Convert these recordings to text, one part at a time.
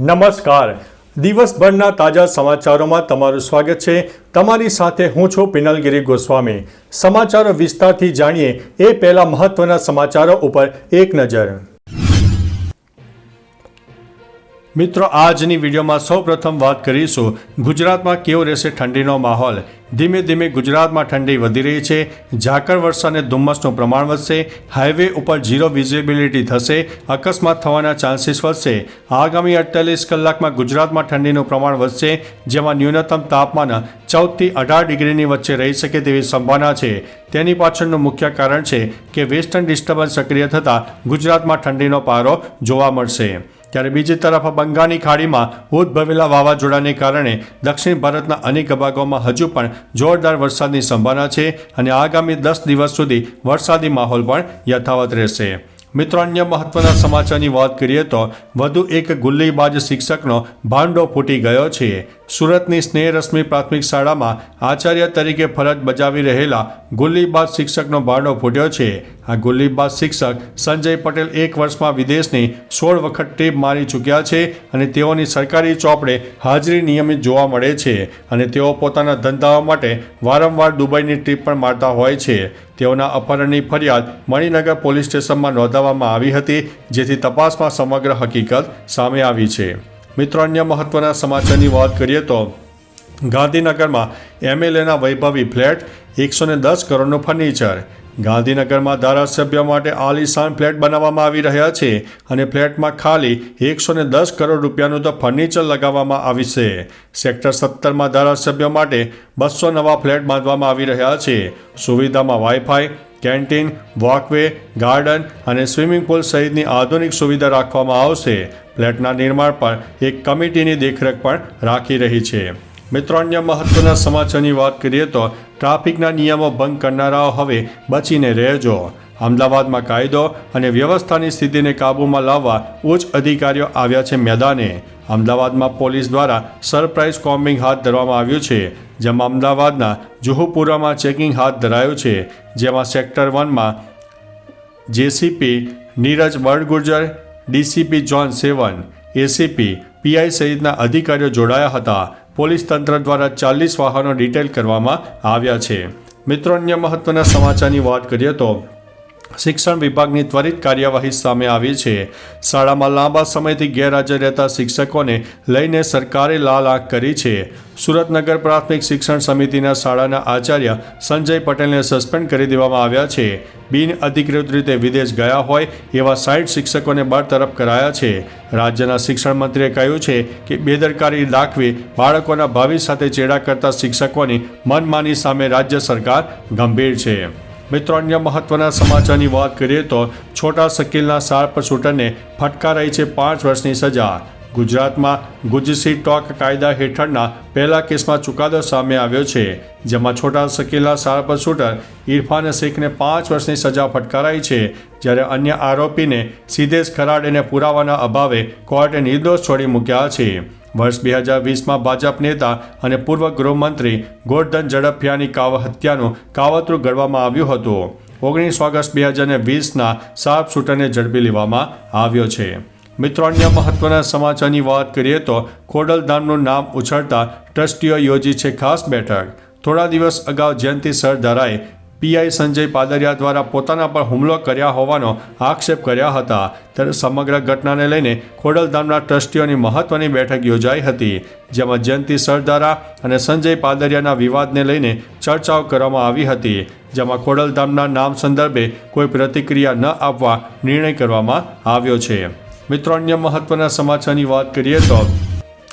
નમસ્કાર. દિવસભરના તાજા સમાચારોમાં તમારું સ્વાગત છે. તમારી સાથે હું છું પિનલગીરી ગોસ્વામી. સમાચારો વિસ્તારથી જાણીએ એ પહેલા મહત્વના સમાચારો ઉપર એક નજર. મિત્રો, આજની વિડીયોમાં સૌ પ્રથમ વાત કરીશું. ગુજરાતમાં કેવો રહેશે ઠંડીનો માહોલ? ધીમે ધીમે ગુજરાતમાં ઠંડી વધી રહી છે. ઝાકળ વર્ષા અને ધુમ્મસનું પ્રમાણ વધશે. હાઈવે ઉપર ઝીરો વિઝિબિલિટી થશે. અકસ્માત થવાના ચાન્સીસ વધશે. આગામી અડતાલીસ કલાકમાં ગુજરાતમાં ઠંડીનું પ્રમાણ વધશે, જેમાં ન્યૂનતમ તાપમાન ચૌદથી અઢાર ડિગ્રીની વચ્ચે રહી શકે તેવી સંભાવના છે. તેની પાછળનું મુખ્ય કારણ છે કે વેસ્ટર્ન ડિસ્ટર્બન્સ સક્રિય થતાં ગુજરાતમાં ઠંડીનો પારો જોવા મળશે. ત્યારે બીજી તરફ બંગાળની ખાડીમાં ઉદ્ભવેલા વાવાઝોડાને કારણે દક્ષિણ ભારતના અનેક ભાગોમાં હજુ પણ જોરદાર વરસાદની સંભાવના છે અને આગામી દસ દિવસ સુધી વરસાદી માહોલ પણ યથાવત રહેશે. મિત્રો અન્ય મહત્વના સમાચારની વાત કરીએ તો વધુ એક ગુલ્લીબાજ શિક્ષકનો ભાંડો ફૂટી ગયો છે. સુરતની સ્નેહ રશ્મિ પ્રાથમિક શાળામાં આચાર્ય તરીકે ફરજ બજાવી રહેલા ગુલ્લીબાજ શિક્ષકનો ભાંડો ફૂટ્યો છે. આ ગુલ્લીબાજ શિક્ષક સંજય પટેલ એક વર્ષમાં વિદેશની સોળ વખત ટ્રીપ મારી ચૂક્યા છે અને તેઓની સરકારી ચોપડે હાજરી નિયમિત જોવા મળે છે અને તેઓ પોતાના ધંધાઓ માટે વારંવાર દુબઈની ટ્રીપ પણ મારતા હોય છે. તેઓના અપહરણની ફરિયાદ મણિનગર પોલીસ સ્ટેશનમાં નોંધાવવામાં આવી હતી, જેથી તપાસમાં સમગ્ર હકીકત સામે આવી છે. મિત્રો, અન્ય મહત્વના સમાચારની વાત કરીએ તો, ગાંધીનગરમાં એમએલએના વૈભવી ફ્લેટ એકસો દસ કરોડનું ફર્નિચર ગાંધીનગરમાં ધારાસભ્ય માટે આલિશાન ફ્લેટ બનાવવામાં આવી રહ્યા છે અને ફ્લેટમાં ખાલી એકસો ને દસ કરોડ રૂપિયાનું તો ફર્નિચર લગાવવામાં આવી છે. સેક્ટર સત્તરમાં ધારાસભ્યો માટે બસો નવા ફ્લેટ બાંધવામાં આવી રહ્યા છે. સુવિધામાં વાઈફાઈ, કેન્ટીન, વોકવે, ગાર્ડન અને સ્વિમિંગ પુલ સહિતની આધુનિક સુવિધા રાખવામાં આવશે. ફ્લેટના નિર્માણ પર એક કમિટીની દેખરેખ પણ રાખી રહી છે. મિત્રો, અન્ય મહત્વના સમાચારની વાત કરીએ તો ટ્રાફિકના નિયમો ભંગ કરનારાઓ હવે બચીને રહેજો. અમદાવાદમાં કાયદો અને વ્યવસ્થાની સ્થિતિને કાબૂમાં લાવવા ઉચ્ચ અધિકારીઓ આવ્યા છે મેદાને. અમદાવાદમાં પોલીસ દ્વારા સરપ્રાઇઝ કોમ્બિંગ હાથ ધરવામાં આવ્યું છે, જેમાં અમદાવાદના જુહુપુરામાં ચેકિંગ હાથ ધરાયું છે, જેમાં સેક્ટર વનમાં JCP Neeraj Badgujar DCP zone seven, ACP PI સહિતના અધિકારીઓ જોડાયા હતા. પોલીસ તંત્ર દ્વારા ચાલીસ વાહનો ડિટેલ કરવામાં આવ્યા છે. મિત્રો, અન્ય મહત્વના સમાચારની વાત કરીએ તો શિક્ષણ વિભાગની ત્વરિત કાર્યવાહી સામે આવી છે. શાળામાં લાંબા સમયથી ગેરહાજર રહેતા શિક્ષકોને લઈને સરકારે લાલ આંખ કરી છે. સુરતનગર પ્રાથમિક શિક્ષણ સમિતિના શાળાના આચાર્ય સંજય પટેલને સસ્પેન્ડ કરી દેવામાં આવ્યા છે. બિન અધિકૃત રીતે વિદેશ ગયા હોય એવા સાઠ શિક્ષકોને બરતરફ કરાયા છે. રાજ્યના શિક્ષણ મંત્રીએ કહ્યું છે કે બેદરકારી દાખવી બાળકોના ભાવિ સાથે ચેડા કરતા શિક્ષકોની મનમાની સામે રાજ્ય સરકાર ગંભીર છે. મિત્રો, અન્ય મહત્વના સમાચારની વાત કરીએ તો છોટા શકીલના શાર્પ શૂટરને ફટકારાઈ છે પાંચ વર્ષની સજા. ગુજરાતમાં ગુજસી ટોક કાયદા હેઠળના પહેલા કેસમાં ચુકાદો સામે આવ્યો છે, જેમાં છોટા શકીલના શાર્પ શૂટર ઇરફાન શેખને પાંચ વર્ષની સજા ફટકારાઈ છે, જ્યારે અન્ય આરોપીને સિદ્ધેશ ખરાડેને પુરાવાના અભાવે કોર્ટે નિર્દોષ છોડી મૂક્યા છે. વર્ષ બે હજાર વીસમાં ભાજપ નેતા અને પૂર્વ ગૃહમંત્રી ગોરધન ઝડપિયાની કાવ હત્યાનું કાવતરું ઘડવામાં આવ્યું હતું. ઓગણીસ ઓગસ્ટ બે હજાર વીસના શાર્પ શૂટરને ઝડપી લેવામાં આવ્યો છે. મિત્રો, અન્ય મહત્વના સમાચારની વાત કરીએ તો ખોડલધામનું નામ ઉછળતા ટ્રસ્ટીઓ યોજી છે ખાસ બેઠક. થોડા દિવસ અગાઉ જયંતિ સરદારાએ પીઆઈ સંજય પાદરિયા દ્વારા પોતાના પર હુમલો કર્યા હોવાનો આક્ષેપ કર્યા હતા. ત્યારે સમગ્ર ઘટનાને લઈને ખોડલધામના ટ્રસ્ટીઓની મહત્વની બેઠક યોજાઈ હતી, જેમાં જયંતિ સરદારા અને સંજય પાદરિયાના વિવાદને લઈને ચર્ચાઓ કરવામાં આવી હતી, જેમાં ખોડલધામના નામ સંદર્ભે કોઈ પ્રતિક્રિયા ન આપવા નિર્ણય કરવામાં આવ્યો છે. મિત્રો, અન્ય મહત્વના સમાચારની વાત કરીએ તો,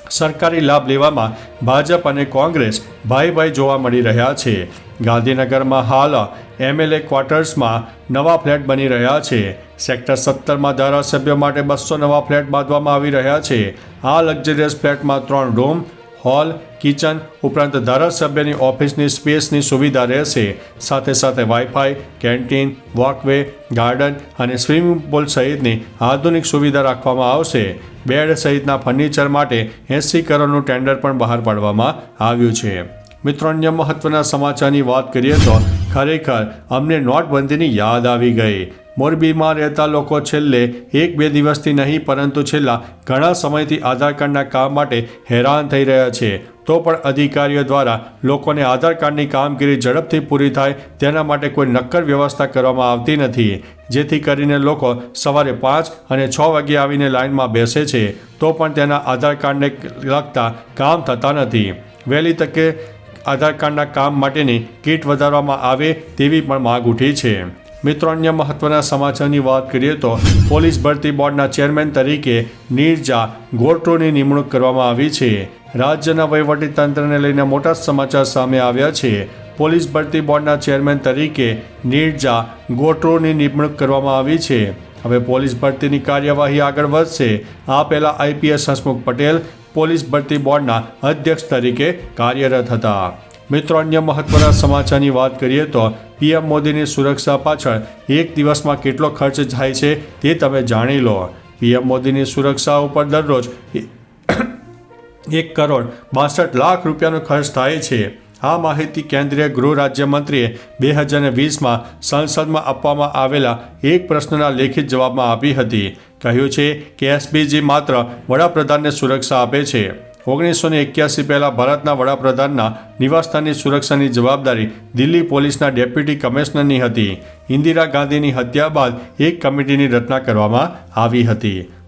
સરકારી લાભ લેવામાં ભાજપ અને કોંગ્રેસ ભાઈ ભાઈ જોવા મળી રહ્યા છે. ગાંધીનગરમાં હાલ એમએલએ ક્વાર્ટર્સમાં નવા ફ્લેટ બની રહ્યા છે. સેક્ટર સત્તરમાં ધારાસભ્યો માટે બસો નવા ફ્લેટ બાંધવામાં આવી રહ્યા છે. આ લક્ઝરિયસ ફ્લેટમાં ત્રણ રૂમ, હોલ, કિચન ઉપરાંત ધારાસભ્યની ઓફિસની સ્પેસની સુવિધા રહેશે. સાથે સાથે વાઈફાઈ, કેન્ટીન, વોકવે, ગાર્ડન અને સ્વિમિંગ પુલ સહિતની આધુનિક સુવિધા રાખવામાં આવશે. બેડ સહિતના ફર્નિચર માટે એંસી કરોડનું ટેન્ડર પણ બહાર પાડવામાં આવ્યું છે. મિત્રો, અન્ય મહત્વના સમાચારની વાત કરીએ તો ખરેખર અમને નોટબંધીની યાદ આવી ગઈ. મોરબીમાં રહેતા લોકો છેલ્લે એક બે દિવસથી નહીં, પરંતુ છેલ્લા ઘણા સમયથી આધાર કાર્ડના કામ માટે હેરાન થઈ રહ્યા છે. તો પણ અધિકારીઓ દ્વારા લોકોને આધાર કાર્ડની કામગીરી ઝડપથી પૂરી થાય તેના માટે કોઈ નક્કર વ્યવસ્થા કરવામાં આવતી નથી. જેથી કરીને લોકો સવારે પાંચ અને છ વાગે આવીને લાઇનમાં બેસે છે. તો પણ તેના આધાર કાર્ડને લગતા કામ થતા નથી. વહેલી તકે આધાર કાર્ડના કામ માટેની કીટ વધારવામાં આવે તેવી પણ માગ ઉઠી છે. મિત્રો, અન્ય મહત્વના સમાચારની વાત કરીએ તો પોલીસ ભરતી બોર્ડના ચેરમેન તરીકે નીરજા ગોરટોની નિમણૂક કરવામાં આવી છે. રાજ્યના વહીવટી તંત્રને લઈને મોટા સમાચાર સામે આવ્યા છે. પોલીસ ભરતી બોર્ડના ચેરમેન તરીકે નીરજા ગોટ્રોની નિમણૂક કરવામાં આવી છે. હવે પોલીસ ભરતીની કાર્યવાહી આગળ વધશે. આ પહેલાં આઈપીએસ હસમુખ પટેલ પોલીસ ભરતી બોર્ડના અધ્યક્ષ તરીકે કાર્યરત હતા. મિત્રો, અન્ય મહત્વના સમાચારની વાત કરીએ તો પીએમ મોદીની સુરક્ષા પાછળ એક દિવસમાં કેટલો ખર્ચ થાય છે તે તમે જાણી લો. પીએમ મોદીની સુરક્ષા ઉપર દરરોજ એક કરોડ બાસઠ લાખ રૂપિયાનો ખર્ચ થાય છે. આ માહિતી કેન્દ્રીય ગૃહ રાજ્યમંત્રીએ બે હજાર વીસમાં સંસદમાં આપવામાં આવેલા એક પ્રશ્નના લેખિત જવાબમાં આપી હતી. કહ્યું છે કે એસબીજી માત્ર વડાપ્રધાનને સુરક્ષા આપે છે. ઓગણીસો ને એક્યાસી પહેલાં ભારતના વડાપ્રધાનના નિવાસસ્થાનની સુરક્ષાની જવાબદારી દિલ્હી પોલીસના ડેપ્યુટી કમિશનરની હતી. ઇન્દિરા ગાંધીની હત્યા બાદ એક કમિટીની રચના કરવામાં આવી હતી.